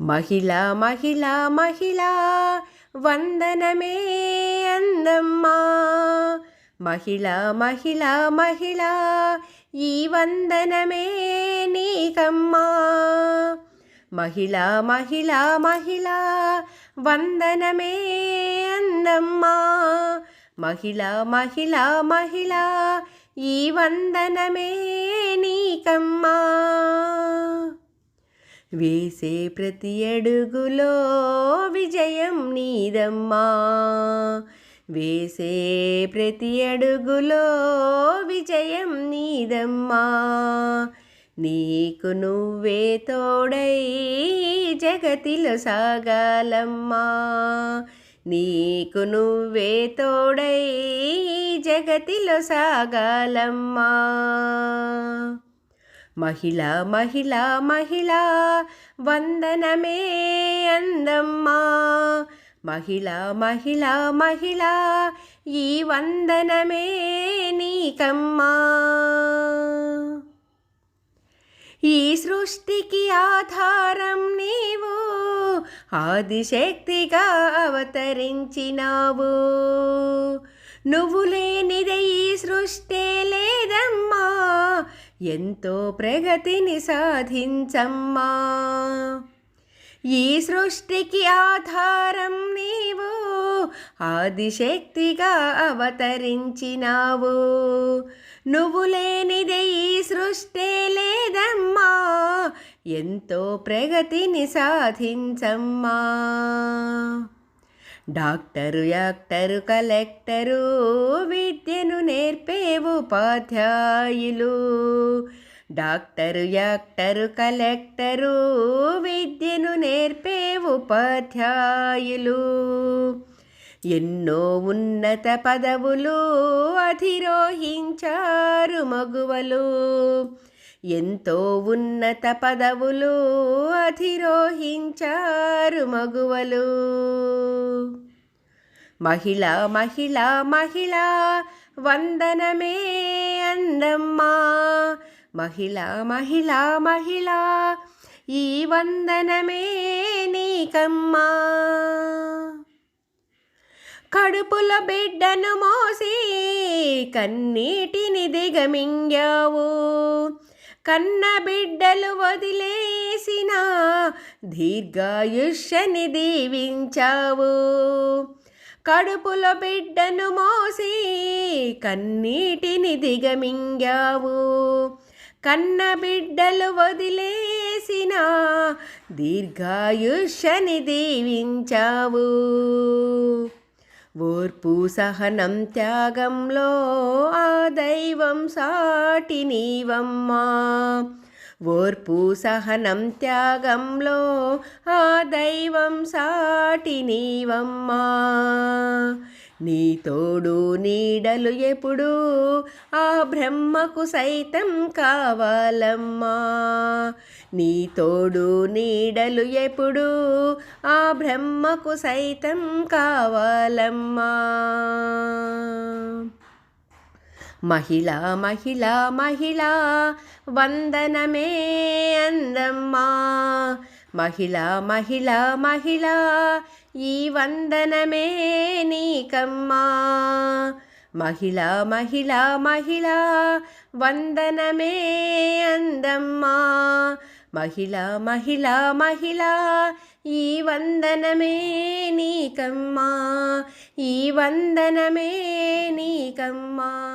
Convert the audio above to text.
మహిళ మహిళ మహిళ వందనమే అందమ్మా. మహిళ మహిళ మహిళ ఈ వందనమే నీకమ్మా. మహిళ మహిళ మహిళ వందనమే అందమ్మా. మహిళ మహిళ మహిళ ఈ వందనమే నీకమ్మా. వేసే ప్రతి అడుగులో విజయం నీదమ్మా. వేసే ప్రతి అడుగులో విజయం నీదమ్మా. నీకు నువ్వే తోడై జగతిలో సాగాలమ్మా. నీకు నువ్వే తోడై జగతిలో సాగాలమ్మా. మహిళ మహిళ మహిళ వందనమే అందమ్మా. మహిళ మహిళ మహిళ ఈ వందనమే నీకమ్మా. ఈ సృష్టికి ఆధారం నీవు ఆదిశక్తిగా అవతరించినావు. నువ్వు లేనిదే ఈ సృష్టి లేదమ్మా. ఎంతో ప్రగతిని సాధించమ్మా. ఈ సృష్టికి ఆధారం నీవు ఆదిశక్తిగా అవతరించినావు. నువ్వు లేనిదే ఈ సృష్టి లేదమ్మా ఎంతో ప్రగతిని సాధించమ్మా. డాక్టరు యాక్టరు కలెక్టరు విద్యను నేర్పే ఉపాధ్యాయులు. డాక్టరు యాక్టరు కలెక్టరు విద్యను నేర్పే ఉపాధ్యాయులు. ఎన్నో ఉన్నత పదవులు అధిరోహించారు మగువలు. ఎంతో ఉన్నత పదవులు అధిరోహించారు మగువలు. మహిళ మహిళ మహిళ వందనమే అందమ్మా. మహిళ మహిళ మహిళ ఈ వందనమే నీకమ్మా. కడుపుల బిడ్డను మోసి కన్నీటిని దిగమింగావు. కన్న బిడ్డలు వదిలేసిన దీర్ఘాయుష్యని దీవించావు. కడుపుల బిడ్డను మోసి కన్నీటిని దిగమింగావు. కన్న బిడ్డలు వదిలేసిన దీర్ఘాయుష్యని దీవించావు. ఓర్పు సహనం త్యాగంలో దైవం సాటి నీవమ్మా. ఓర్పు సహనం త్యాగంలో ఆ దైవం సాటి నీవమ్మా. నీ తోడు నీడలు ఎప్పుడు ఆ బ్రహ్మకు సైతం కావాలమ్మా. నీ తోడు నీడలు ఎప్పుడు ఆ బ్రహ్మకు సైతం కావాలమ్మా. మహిళ మహిళ మహిళ వందనమే అందమ్మా. మహిళ మహిళ మహిళ ఈ వందనమే నీకమ్మా. మహిళ మహిళ మహిళ వందనమే అందమ్మా. మహిళ మహిళ మహిళ ఈ వందనమే నీకమ్మా. ఈ వందనమే నీకమ్మా.